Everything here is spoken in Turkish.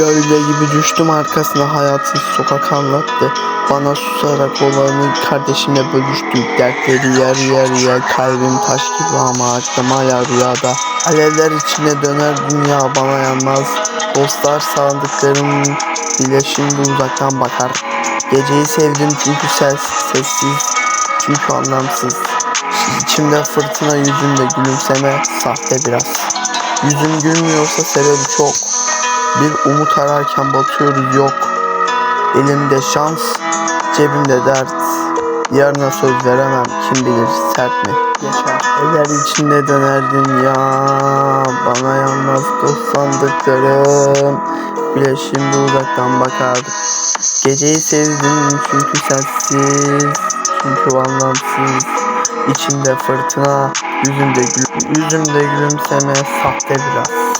Gölge gibi düştüm arkasına hayatın sokak anlattı. Bana susarak olanı kardeşimle bölüştü. Dertleri yer yer yer kalbim taş gibi ama aklım hala rüyada. Alevler içine döner dünya bana yanmaz. Dostlar sandıklarım bile şimdi uzaktan bakar. Geceyi sevdim çünkü ses, sessiz, çünkü anlamsız. İçimde fırtına yüzümde gülümseme sahte biraz. Yüzüm gülmüyorsa sebebi çok. Bir umut ararken batıyoruz yok. Elimde şans, cebimde dert. Yarına söz veremem kim bilir sert mi? Yaşar. Eller içinde döner dünya. Bana yanmaz dost sandıklarım. Bile şimdi uzaktan bakar. Geceyi sevdim çünkü sensiz. Çünkü anlamsız. İçimde fırtına, yüzümde gül yüzümde gülümseme sahte biraz.